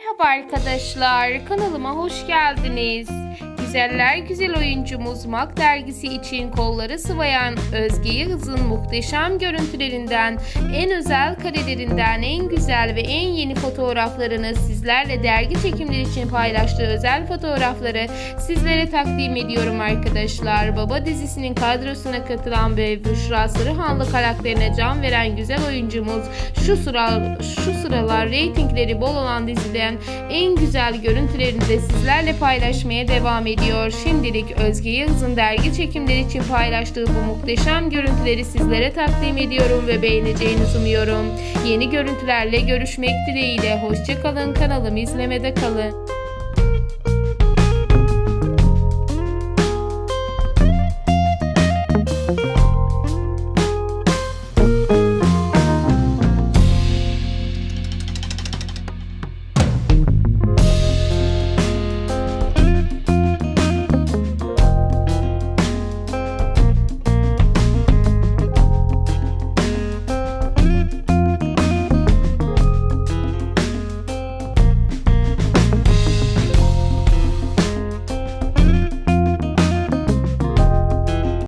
Merhaba arkadaşlar, kanalıma hoş geldiniz. Güzeller güzel oyuncumuz Mak dergisi için kolları sıvayan Özge Yıldız'ın muhteşem görüntülerinden, en özel karelerinden, en güzel ve en yeni fotoğraflarını sizlerle dergi çekimleri için paylaştığı özel fotoğrafları sizlere takdim ediyorum arkadaşlar. Baba dizisinin kadrosuna katılan ve Büşra Sarıhanlı karakterine can veren güzel oyuncumuz şu sıra şu sıralar reytingleri bol olan diziden en güzel görüntülerini de sizlerle paylaşmaya devam ediyor. Şimdilik Özge Yıldız'ın dergi çekimleri için paylaştığı bu muhteşem görüntüleri sizlere takdim ediyorum ve beğeneceğinizi umuyorum. Yeni görüntülerle görüşmek dileğiyle. Hoşçakalın kanalımı izlemede kalın.